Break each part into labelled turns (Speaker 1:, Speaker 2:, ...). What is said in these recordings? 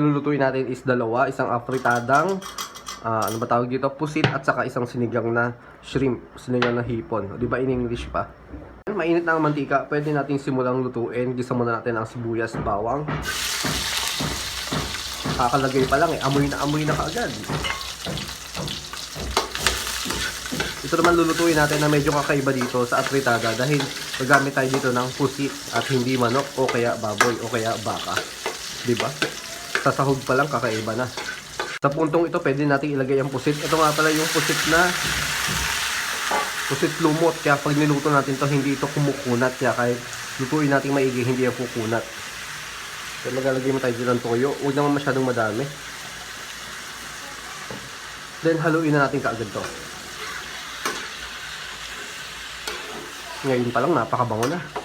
Speaker 1: lulutuin natin is dalawa. Isang afritadang, ah, ano ba tawag dito? Pusit at saka isang sinigang na shrimp. Sinigang na hipon. Di ba in English pa? Mainit na ang mantika. Pwede natin simulang lutuin. Gisa muna natin ang sibuyas, bawang. Kakalagay pa lang eh. Amoy na amoy na kaagad. Ito naman lulutuin natin na medyo kakaiba dito sa afritada dahil gagamit tayo dito ng pusit at hindi manok o kaya baboy o kaya baka. 'Di ba? Sa sahog pa lang kakaiba na. Sa puntong ito pwede natin ilagay ang pusit. Ito nga pala yung pusit na pusit lumot. Kaya pag niluto natin to hindi ito kumukunat. Kaya kahit lutuin natin maigi hindi yan kukunat. Kaya maglalagay mo tayo dito ng toyo. Huwag naman masyadong madami. Then haluin na natin kaagad to. Ngayon pa lang, napakabango na.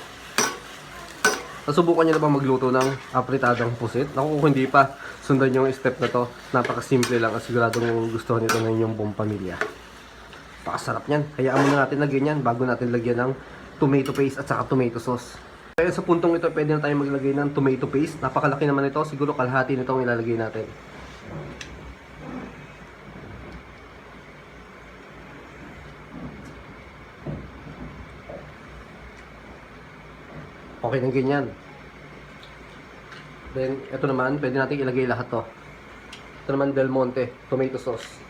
Speaker 1: Nasubukan niyo na ba magluto ng apritadang pusit? Naku, kung hindi pa, sundan yung step na to. Napakasimple lang at siguradong gusto nito ng inyong buong pamilya. Pakasarap niyan. Hayaan muna natin lagyan yan bago natin lagyan ng tomato paste at saka tomato sauce. Kaya sa puntong ito, pwede na tayo maglagay ng tomato paste. Napakalaki naman ito. Siguro kalahati nito ang ilalagay natin. Okay ng ganyan. Then, ito naman, pwede natin ilagay lahat to. Ito naman Del Monte, tomato sauce.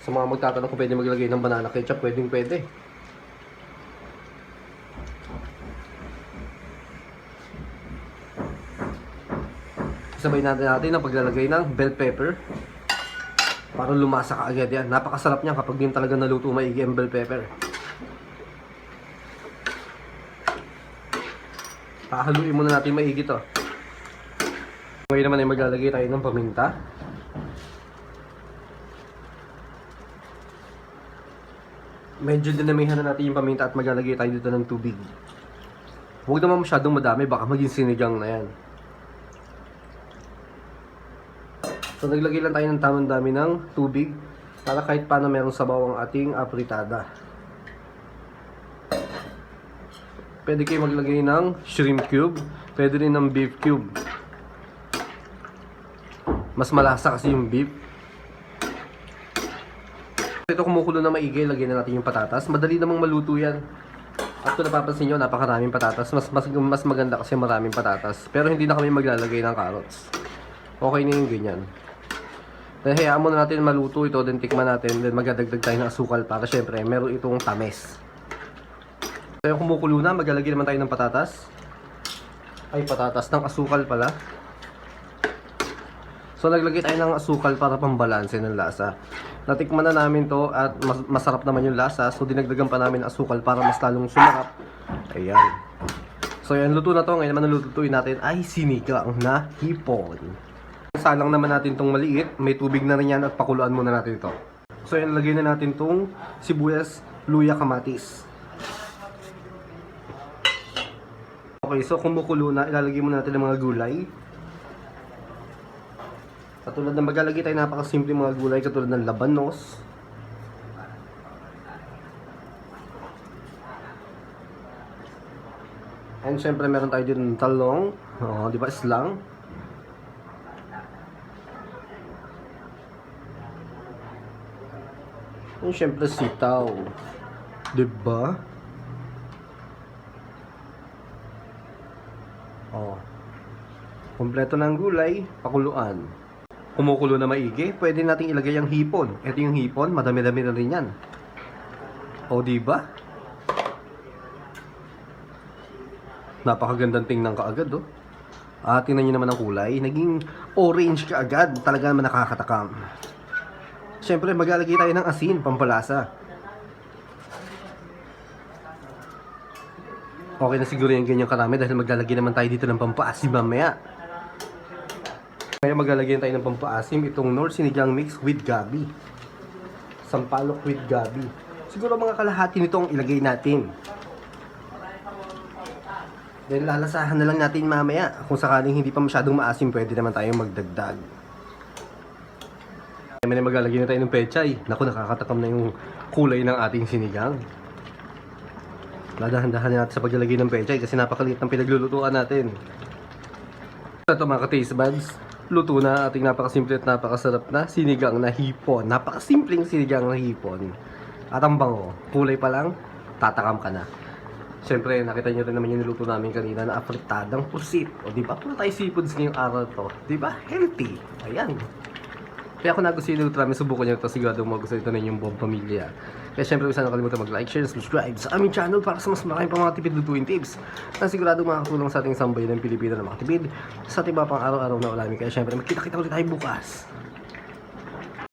Speaker 1: Sa mga magtatanong kung pwede maglagay ng banana ketchup, pwedeng pwede. Sabay natin natin ang paglalagay ng bell pepper. Para lumasa ka agad yan. Napakasarap niyan kapag din talaga naluto maigi ang bell pepper. Pahaluin muna natin maigi to. Ngayon naman ay maglalagay tayo ng paminta. Medyo dinamihan na natin yung paminta at maglalagay tayo dito ng tubig. Huwag naman masyadong madami, baka maging sinigang na yan. So naglagay lang tayo ng tamang dami ng tubig para kahit paano meron sabaw ang ating apritada. Pwede kayo maglagay ng shrimp cube. Pwede rin ng beef cube. Mas malasa kasi yung beef. Ito kumukulo na maigi, lagyan na natin yung patatas. Madali namang maluto yan. At kung napapansin nyo, napakaraming patatas. Mas, mas, mas maganda kasi maraming patatas. Pero hindi na kami maglalagay ng carrots. Okay na yung ganyan. Then hayaan muna natin maluto ito, then tikman natin, then magdadagdag tayo ng asukal para syempre meron itong tamis. So yung kumukulo na, maglalagay naman tayo ng patatas. Ay, patatas ng asukal pala. So naglagay tayo ng asukal para pambalanse ng lasa. Natikman na namin to at mas masarap naman yung lasa. So dinagdagan pa namin asukal para mas lalong sumarap. Ayan. So yan, luto na to. Ngayon naman nalutuin natin ay sinigang na hipon. Salang naman natin tong maliit. May tubig na rin yan at pakuluan muna natin ito. So yan, lagay na natin tong sibuyas, luya, kamatis. Okay, so kumukulo na, ilalagay muna natin ang mga gulay. Katulad ng maglalagay tayo napakasimple mga gulay katulad ng labanos. And syempre meron tayo din ng talong. Oh, di ba islang? And syempre sitaw. Di ba? Oh. Kompleto ng gulay, pakuluan. Kumukulo na maigi, pwede nating ilagay ang hipon. Ito yung hipon, madami-dami na rin yan. O, di ba? Napakagandang tingnan kaagad, oh. Ah, tingnan nyo naman ang kulay. Naging orange kaagad. Talaga naman nakakatakam. Siyempre, maglalagay tayo ng asin, pampalasa. Okay na siguro yung ganyan karami dahil maglalagay naman tayo dito ng pampaasim mamaya. Kaya maglalagyan tayo ng pampaasim itong North Sinigang Mix with Gabi. Sampalok with Gabi. Siguro mga kalahati nito ang ilagay natin. Then lalasahan na lang natin mamaya. Kung sakaling hindi pa masyadong maasim, pwede naman tayong magdagdag. May maglalagay na tayo ng pechay. Naku, nakakatakam na yung kulay ng ating sinigang. Ladahan-dahan natin sa paglalagay ng pechay kasi napakaliit ng pinaglulutuan natin. Ito mga ka-taste buds, luto na ating napakasimple at napakasarap na sinigang na hipon. Napakasimpleng sinigang na hipon. At ang bango, kulay pa lang, tatakam ka na. Siyempre, nakita niyo rin naman yung niluto namin kanina na afritadang pusit. O di ba? Puro tayo seafoods ngayong araw to. Di ba? Healthy. Ayan. Kaya kung nagustuhan nyo ito namin, subukan nyo ito. Sigurado magustuhan ito na inyong buong pamilya. Kaya syempre, huwag sana nakalimutan mag-like, share, subscribe sa aming channel para sa mas marami pang mga tipid lutuin tips na sigurado makakatulong sa ating sambayan ng Pilipino na makatipid sa ating mga pang araw-araw na ulamin. Kaya syempre, magkita-kita ulit tayo bukas.